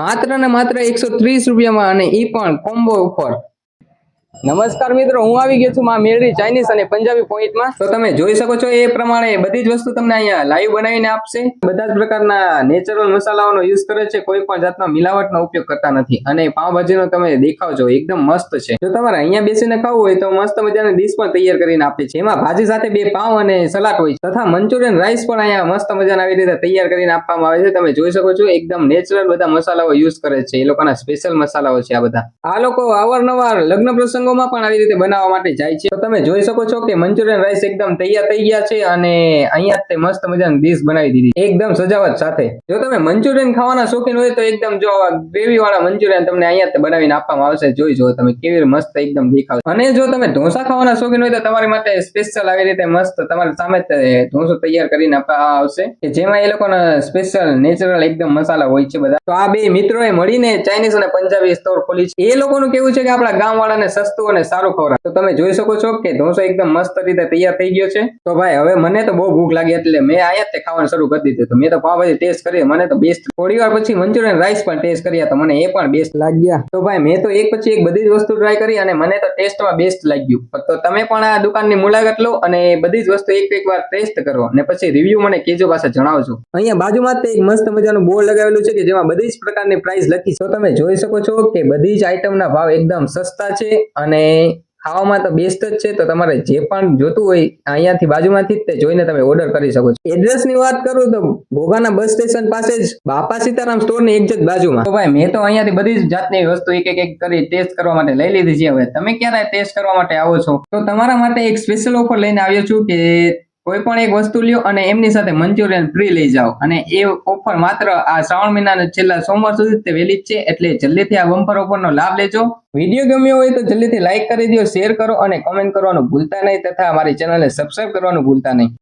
માત્ર ને માત્ર એકસો ત્રીસ રૂપિયામાં અને એ પણ કોમ્બો ઉપર નમસ્કાર મિત્રો, હું આવી ગયો છું માં મેરડી ચાઇનીઝ અને પંજાબી પોઈન્ટમાં. તો તમે જોઈ શકો છો, એ પ્રમાણે બધી જ વસ્તુ તમને અહીંયા લાઈવ બનાવીને આપશે. બધા જ પ્રકારના નેચરલ મસાલાઓનો યુઝ કરે છે, કોઈ પણ જાતનો મિલાવટનો ઉપયોગ કરતા નથી. અને પાવભાજીનો તમે દેખાવ છો, એકદમ મસ્ત છે. જો તમારે અહીંયા બેસીને ખાવું હોય તો મસ્ત મજાની ડીશ પણ તૈયાર કરીને આપે છે. એમાં ભાજી સાથે બે પાવ અને સલાડ હોય છે. તથા મંચુરિયન રાઈસ પણ અહીંયા મસ્ત મજાના આવી રીતે તૈયાર કરીને આપવામાં આવે છે. તમે જોઈ શકો છો, એકદમ નેચરલ બધા મસાલાઓ યુઝ કરે છે. એ લોકોના સ્પેશિયલ મસાલાઓ છે આ બધા. આ લોકો અવારનવાર લગ્ન પ્રસંગોમાં પણ આવી રીતે બનાવવા માટે જાય છે. તો તમે જોઈ શકો છો કે મંચુરિયન રાઈસ એકદમ તૈયાર થઈ ગયા છે અને અહીંયા તે મસ્ત મજાની ડીશ બનાવી દીધી. એકદમ સજાવટ સાથે. જો તમે મંચુરિયન ખાવાના શોખીન હોય તો એકદમ જો ગ્રેવી વાળા મંચુરિયન તમને અહીંયા બનાવીને આપવામાં આવશે. જોઈ જો તમે કેવી મસ્ત એકદમ દેખાવ. અને જો તમે ઢોસા ખાવાના શોખીન હોય તો તમારી માટે સ્પેશિયલ આવી રીતે મસ્ત તમારી સામે ઢોસો તૈયાર કરીને આપવામાં આવશે. કે જેમાં એ લોકોના સ્પેશિયલ નેચરલ એકદમ મસાલા હોય છે બધા. તો આ બે મિત્રોએ મળીને ચાઇનીઝ અને પંજાબી સ્ટોર ખોલી છે. એ લોકોનું કેવું છે કે આપણા ગામ વાળાને સસ્તું અને સારું ખવડાવે તો તમે જોઈ શકો છો કે ઢોસો એકદમ મસ્ત રીતે તૈયાર થઈ ગયો છે. તો ભાઈ, હવે મને તો બહુ ભૂખ લાગી એટલે મેં આયા જ ખાવાનું શરૂ કરી દીધું. તો મેં તો પાવભાજી ટેસ્ટ કરી, મને તો બેસ્ટ થોડી વાર પછી મંચુરિયન રાઈસ પણ ટેસ્ટ કર્યા તો મને એ પણ બેસ્ટ લાગ્યા. તો ભાઈ, મેં તો એક પછી એક બધી જ વસ્તુ ટ્રાય કરી અને મને તો ટેસ્ટમાં બેસ્ટ લાગ્યું. તો તમે પણ આ દુકાનની મુલાકાત લો અને બધી જ વસ્તુ એક એક વાર ટેસ્ટ કરો અને પછી રિવ્યુ મને કેજો પાસે જણાવજો. અહીંયા બાજુમાં તે એક મસ્ત મજાનું બોર્ડ લગાવેલું છે કે જેમાં બધી જ પ્રકારની પ્રાઇસ લખી છે. તો તમે જોઈ શકો છો કે બધી જ આઈટમના ભાવ એકદમ સસ્તા છે અને ખાવામાં તો બેસ્ટ જ છે તો તમારે જે પણ જોતું હોય અહીંયાથી બાજુમાંથી જ તે જોઈને તમે ઓર્ડર કરી શકો છો. એડ્રેસની વાત કરું તો ભોગાના બસ સ્ટેશન પાસે જ બાપા સીતારામ સ્ટોરની જ બાજુમાં. તો ભાઈ મેં તો અહીંયાથી બધી જ જાતની વસ્તુ એક એક એક કરી ટેસ્ટ કરવા માટે લઈ લીધી છે. હવે તમે ક્યારે ટેસ્ટ કરવા માટે આવો છો? તો તમારા માટે એક સ્પેશિયલ ઓફર લઈને આવ્યો છું કે કોઈ પણ એક વસ્તુ લ્યો અને એમની સાથે મંચુરિયન ફ્રી લઈ જાઓ. અને એ ઓફર માત્ર આ શ્રાવણ મહિનાના છેલ્લા સોમવાર સુધી તે વેલી છે, એટલે જલ્દીથી આ બમ્પર ઓફરનો લાભ લેજો. વીડિયો ગમ્યો હોય તો જલ્દીથી લાઇક કરી દો શેર કરો અને કોમેન્ટ કરવાનું ભૂલતા નહીં તથા અમારી ચેનલને સબસ્ક્રાઇબ કરવાનું ભૂલતા નહીં.